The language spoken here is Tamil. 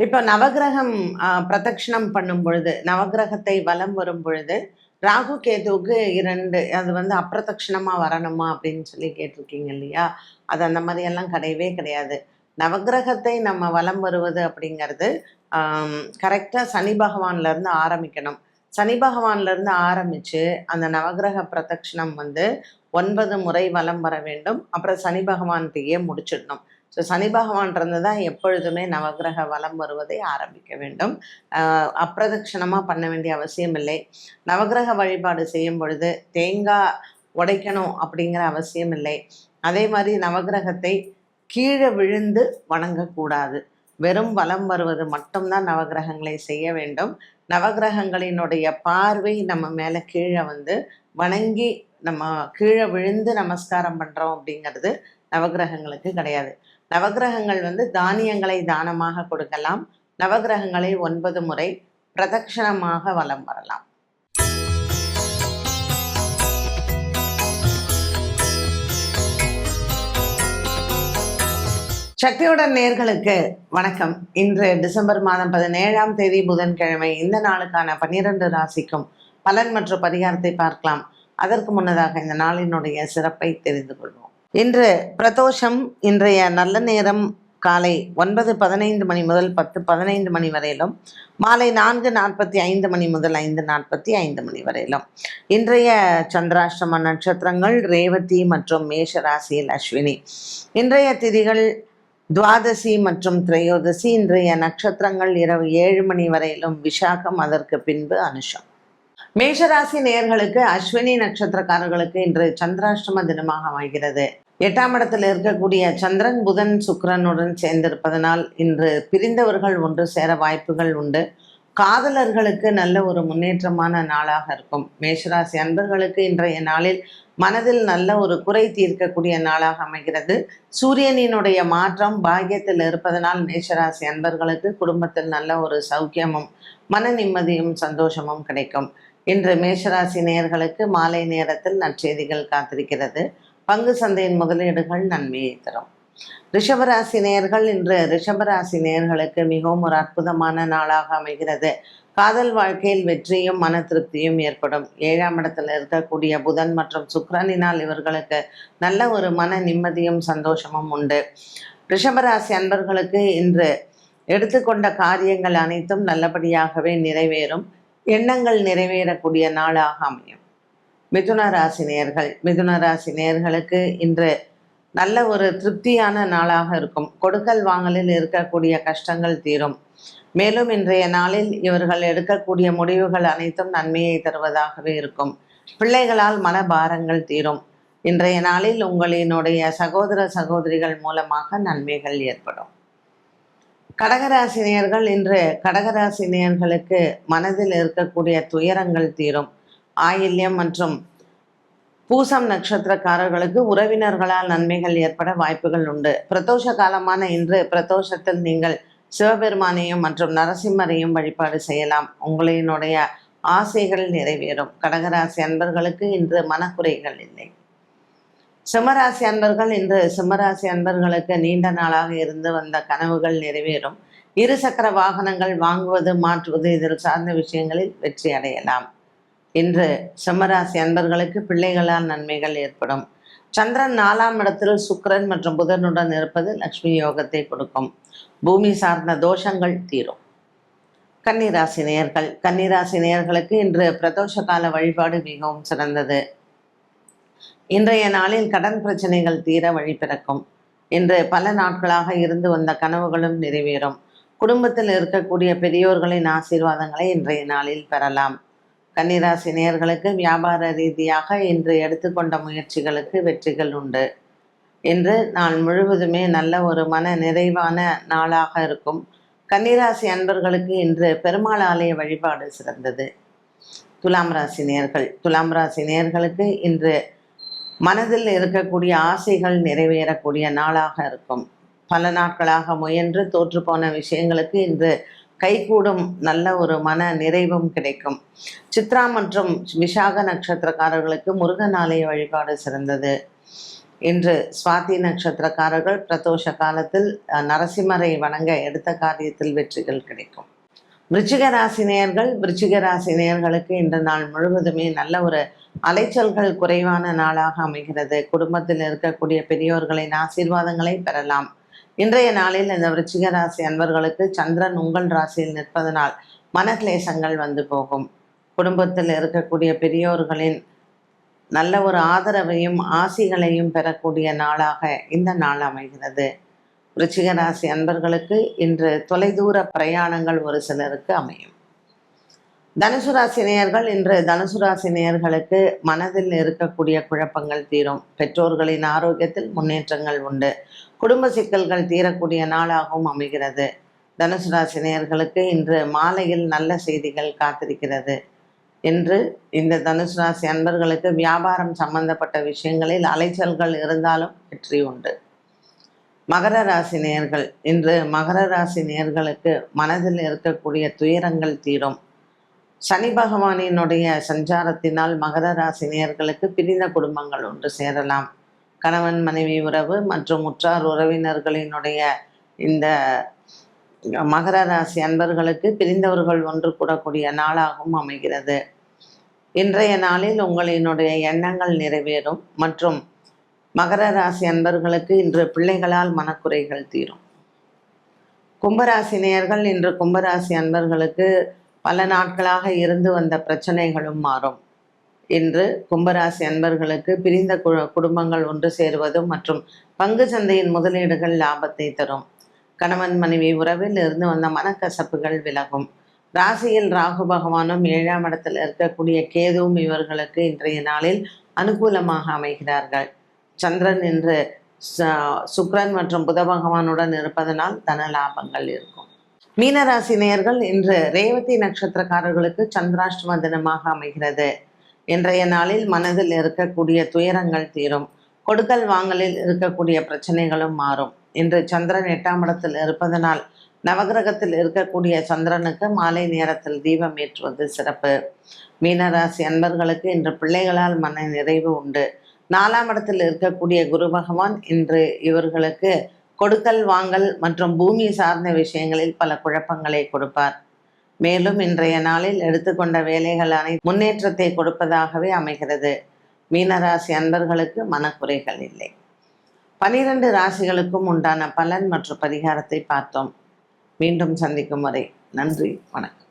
இப்போ நவகிரகம் ஆஹ், பிரதட்சணம் பண்ணும் பொழுது நவகிரகத்தை வலம் வரும் பொழுது ராகு கேதுவுக்கு இரண்டு அது வந்து அப்பிரதட்சிணமாக வரணுமா அப்படின்னு சொல்லி கேட்டிருக்கீங்க இல்லையா? அது அந்த மாதிரி எல்லாம் கிடையவே கிடையாது. நவகிரகத்தை நம்ம வலம் வருவது அப்படிங்கிறது கரெக்டாக சனி பகவான்ல இருந்து ஆரம்பிக்கணும். சனி பகவான்ல இருந்து ஆரம்பிச்சு அந்த நவகிரக பிரதட்சிணம் வந்து ஒன்பது முறை வலம் வர வேண்டும். அப்புறம் சனி பகவான்கிட்டயே முடிச்சிடணும். ஸோ சனி பகவான்றது தான் எப்பொழுதுமே நவகிரக வலம் வருவதை ஆரம்பிக்க வேண்டும். அப்பிரதட்சணமாக பண்ண வேண்டிய அவசியம் இல்லை. நவகிரக வழிபாடு செய்யும் பொழுது தேங்காய் உடைக்கணும் அப்படிங்கிற அவசியம் இல்லை. அதே மாதிரி நவகிரகத்தை கீழே விழுந்து வணங்கக்கூடாது. வெறும் வலம் வருவது மட்டும்தான் நவகிரகங்களை செய்ய வேண்டும். நவகிரகங்களினுடைய பார்வை நம்ம மேலே கீழே வந்து வணங்கி நம்ம கீழே விழுந்து நமஸ்காரம் பண்ணுறோம் அப்படிங்கிறது நவகிரகங்களுக்கு கிடையாது. நவகிரகங்கள் வந்து தானியங்களை தானமாக கொடுக்கலாம். நவகிரகங்களை ஒன்பது முறை பிரதட்சணமாக வலம் வரலாம். சக்தியுடன் நேர்களுக்கு வணக்கம். இன்று டிசம்பர் மாதம் பதினேழாம் தேதி புதன்கிழமை இந்த நாளுக்கான பன்னிரண்டு ராசிக்கும் பலன் மற்றும் பரிகாரத்தை பார்க்கலாம். அதற்கு முன்னதாக இந்த நாளினுடைய சிறப்பை தெரிந்து கொள்வோம். இன்று பிரதோஷம் இன்றைய நல்ல நேரம் காலை ஒன்பது பதினைந்து மணி முதல் பத்து பதினைந்து மணி வரையிலும் மாலை நான்கு நாற்பத்தி ஐந்து மணி முதல் ஐந்து நாற்பத்தி ஐந்து மணி வரையிலும். இன்றைய சந்திராஷ்டம நட்சத்திரங்கள் ரேவதி மற்றும் மேஷ ராசியில் அஸ்வினி. இன்றைய திதிகள் துவாதசி மற்றும் திரையோதசி. இன்றைய நட்சத்திரங்கள் இரவு ஏழு மணி வரையிலும் விசாகம் அதற்கு பின்பு அனுஷம். மேஷராசி நேயர்களுக்கு அஸ்வினி நட்சத்திரக்காரர்களுக்கு இன்று சந்திராஷ்டம தினமாக அமைகிறது. எட்டாம் இடத்தில் இருக்கக்கூடிய சந்திரன் புதன் சுக்கரனுடன் சேர்ந்திருப்பதனால் இன்று பிரிந்தவர்கள் ஒன்று சேர வாய்ப்புகள் உண்டு. காதலர்களுக்கு நல்ல ஒரு முன்னேற்றமான நாளாக இருக்கும். மேஷராசி அன்பர்களுக்கு இன்றைய நாளில் மனதில் நல்ல ஒரு குறை தீர்க்கக்கூடிய நாளாக அமைகிறது. சூரியனினுடைய மாற்றம் பாக்கியத்தில் இருப்பதனால் மேஷராசி அன்பர்களுக்கு குடும்பத்தில் நல்ல ஒரு சௌக்கியமும் மன நிம்மதியும் சந்தோஷமும் கிடைக்கும். இன்று மேஷராசி நேயர்களுக்கு மாலை நேரத்தில் நற்செய்திகள் காத்திருக்கிறது. பங்கு சந்தையின் முதலீடுகள் நன்மையை தரும். ரிஷபராசி நேயர்கள் இன்று ரிஷபராசி நேயர்களுக்கு மிகவும் ஒரு அற்புதமான நாளாக அமைகிறது. காதல் வாழ்க்கையில் வெற்றியும் மன திருப்தியும் ஏற்படும். ஏழாம் இடத்தில் இருக்கக்கூடிய புதன் மற்றும் சுக்கிரனினால் இவர்களுக்கு நல்ல ஒரு மன நிம்மதியும் சந்தோஷமும் உண்டு. ரிஷபராசி அன்பர்களுக்கு இன்று எடுத்துக்கொண்ட காரியங்கள் அனைத்தும் நல்லபடியாகவே நிறைவேறும். எண்ணங்கள் நிறைவேறக்கூடிய நாளாக அமையும். மிதுன ராசி நேர்கள் மிதுன ராசி நேர்களுக்கு இன்று நல்ல ஒரு திருப்தியான நாளாக இருக்கும். கொடுக்கல் வாங்கலில் இருக்கக்கூடிய கஷ்டங்கள் தீரும். மேலும் இன்றைய நாளில் இவர்கள் எடுக்கக்கூடிய முடிவுகள் அனைத்தும் நன்மையை தருவதாகவே இருக்கும். பிள்ளைகளால் மனபாரங்கள் தீரும். இன்றைய நாளில் உங்களினுடைய சகோதர சகோதரிகள் மூலமாக நன்மைகள் ஏற்படும். கடகராசினியர்கள் இன்று கடகராசினியர்களுக்கு மனதில் இருக்கக்கூடிய துயரங்கள் தீரும். ஆயில்யம் மற்றும் பூசம் நட்சத்திரக்காரர்களுக்கு உறவினர்களால் நன்மைகள் ஏற்பட வாய்ப்புகள் உண்டு. பிரதோஷ காலமான இன்று பிரதோஷத்தில் நீங்கள் சிவபெருமானையும் மற்றும் நரசிம்மரையும் வழிபாடு செய்யலாம். உங்களினுடைய ஆசைகள் நிறைவேறும். கடகராசி அன்பர்களுக்கு இன்று மனக்குறைகள் இல்லை. சிம்மராசி அன்பர்கள் இன்று சிம்மராசி அன்பர்களுக்கு நீண்ட நாளாக இருந்து வந்த கனவுகள் நிறைவேறும். இருசக்கர வாகனங்கள் வாங்குவது மாற்றுவது இதில் சார்ந்த விஷயங்களில் வெற்றி அடையலாம். இன்று சிம்மராசி அன்பர்களுக்கு பிள்ளைகளால் நன்மைகள் ஏற்படும். சந்திரன் நாலாம் இடத்தில் சுக்கிரன் மற்றும் புதனுடன் இருப்பது லக்ஷ்மி யோகத்தை கொடுக்கும். பூமி சார்ந்த தோஷங்கள் தீரும். கன்னிராசி நேயர்கள் கன்னிராசி நேயர்களுக்கு இன்று பிரதோஷ கால வழிபாடு மிகவும் சிறந்தது. இன்றைய நாளில் கடன் பிரச்சனைகள் தீர வழி பிறக்கும். இன்று பல நாட்களாக இருந்து வந்த கனவுகளும் நிறைவேறும். குடும்பத்தில் இருக்கக்கூடிய பெரியோர்களின் ஆசீர்வாதங்களை இன்றைய நாளில் பெறலாம். கன்னிராசி நேயர்களுக்கு வியாபார ரீதியாக இன்று எடுத்துக்கொண்ட முயற்சிகளுக்கு வெற்றிகள் உண்டு. இன்று நாள் முழுவதுமே நல்ல ஒரு மன நிறைவான நாளாக இருக்கும். கன்னிராசி அன்பர்களுக்கு இன்று பெருமாள் ஆலய வழிபாடு சிறந்தது. துலாம் ராசி நேர்கள் துலாம் ராசி நேர்களுக்கு இன்று மனதில் இருக்கக்கூடிய ஆசைகள் நிறைவேறக்கூடிய நாளாக இருக்கும். பல நாட்களாக முயன்று தோற்றுப்போன விஷயங்களுக்கு இன்று கைகூடும் நல்ல ஒரு மன நிறைவும் கிடைக்கும். சித்ரா மற்றும் விசாக நட்சத்திரக்காரர்களுக்கு முருகன் ஆலய வழிபாடு சிறந்தது. இன்று சுவாதி நட்சத்திரக்காரர்கள் பிரதோஷ காலத்தில் அஹ், நரசிம்மரை வணங்க எடுத்த காரியத்தில் வெற்றிகள் கிடைக்கும். விருச்சிக நேயர்கள் விருச்சிக நேயர்களுக்கு இன்று நாள் முழுவதுமே நல்ல ஒரு அலைச்சல்கள் குறைவான நாளாக அமைகிறது. குடும்பத்தில் இருக்கக்கூடிய பெரியோர்களின் ஆசீர்வாதங்களை பெறலாம். இன்றைய நாளில் இந்த விருச்சிக ராசி அன்பர்களுக்கு சந்திரன் உங்கள் ராசியில் நிற்பதனால் மனக்லேசங்கள் வந்து போகும். குடும்பத்தில் இருக்கக்கூடிய பெரியோர்களின் நல்ல ஒரு ஆதரவையும் ஆசிகளையும் பெறக்கூடிய நாளாக இந்த நாள் அமைகிறது. விருச்சிக ராசி அன்பர்களுக்கு இன்று தொலைதூர பிரயாணங்கள் ஒரு சிலருக்கு அமையும். தனுசு ராசி நேயர்கள் இன்று தனுசு ராசி நேயர்களுக்கு மனதில் இருக்கக்கூடிய குழப்பங்கள் தீரும். பெற்றோர்களின் ஆரோக்கியத்தில் முன்னேற்றங்கள் உண்டு. குடும்ப சிக்கல்கள் தீரக்கூடிய நாளாகவும் அமைகிறது. தனுசு ராசி நேயர்களுக்கு இன்று மாலையில் நல்ல செய்திகள் காத்திருக்கிறது. என்று இந்த தனுசு ராசி அன்பர்களுக்கு வியாபாரம் சம்பந்தப்பட்ட விஷயங்களில் அலைச்சல்கள் இருந்தாலும் வெற்றி உண்டு. மகர ராசி நேயர்கள் இன்று மகர ராசி நேயர்களுக்கு மனதில் இருக்கக்கூடிய துயரங்கள் தீரும். சனி பகவானினுடைய சஞ்சாரத்தினால் மகர ராசி நேர்களுக்கு பிரிந்த குடும்பங்கள் ஒன்று சேரலாம். கணவன் மனைவி உறவு மற்றும் உற்றார் உறவினர்களினுடைய இந்த மகர ராசி அன்பர்களுக்கு பிரிந்தவர்கள் ஒன்று கூடக்கூடிய நாளாகவும் அமைகிறது. இன்றைய நாளில் உங்களினுடைய எண்ணங்கள் நிறைவேறும் மற்றும் மகர ராசி அன்பர்களுக்கு இன்று பிள்ளைகளால் மனக்குறைகள் தீரும். கும்பராசி நேயர்கள் இன்று கும்பராசி அன்பர்களுக்கு பல நாட்களாக இருந்து வந்த பிரச்சனைகளும் மாறும். இன்று கும்பராசி அன்பர்களுக்கு பிரிந்த கு- குடும்பங்கள் ஒன்று சேருவதும் மற்றும் பங்கு சந்தையின் முதலீடுகள் லாபத்தை தரும். கணவன் மனைவி உறவில் இருந்து வந்த மனக்கசப்புகள் விலகும். ராசியில் ராகு பகவானும் ஏழாம் இடத்தில் இருக்கக்கூடிய கேதுவும் இவர்களுக்கு இன்றைய நாளில் அனுகூலமாக அமைகிறார்கள். சந்திரன் இன்று ச- மற்றும் புத பகவானுடன் இருப்பதனால் தன லாபங்கள் இருக்கும். மீனராசி நேயர்கள் இன்று ரேவதி நட்சத்திரக்காரர்களுக்கு சந்திராஷ்டம தினமாக அமைகிறது. இன்றைய நாளில் மனதில் இருக்கக்கூடிய துயரங்கள் தீரும். கொடுக்கல் வாங்கலில் இருக்கக்கூடிய பிரச்சனைகளும் மாறும். இன்று சந்திரன் எட்டாம் இடத்தில் இருப்பதனால் நவகிரகத்தில் இருக்கக்கூடிய சந்திரனுக்கு மாலை நேரத்தில் தீபம் ஏற்றுவது சிறப்பு. மீனராசி அன்பர்களுக்கு இன்று பிள்ளைகளால் மன நிறைவு உண்டு. நாலாம் இடத்தில் இருக்கக்கூடிய குரு பகவான் இன்று இவர்களுக்கு கொடுக்கல் வாங்கல் மற்றும் பூமி சார்ந்த விஷயங்களில் பல குழப்பங்களை கொடுப்பார். மேலும் இன்றைய நாளில் எடுத்துக்கொண்ட வேலைகள் அனை முன்னேற்றத்தை கொடுப்பதாகவே அமைகிறது. மீனராசி அன்பர்களுக்கு மனக்குறைகள் இல்லை. பனிரெண்டு ராசிகளுக்கும் உண்டான பலன் மற்றும் பரிகாரத்தை பார்த்தோம். மீண்டும் சந்திக்கும் வரை நன்றி வணக்கம்.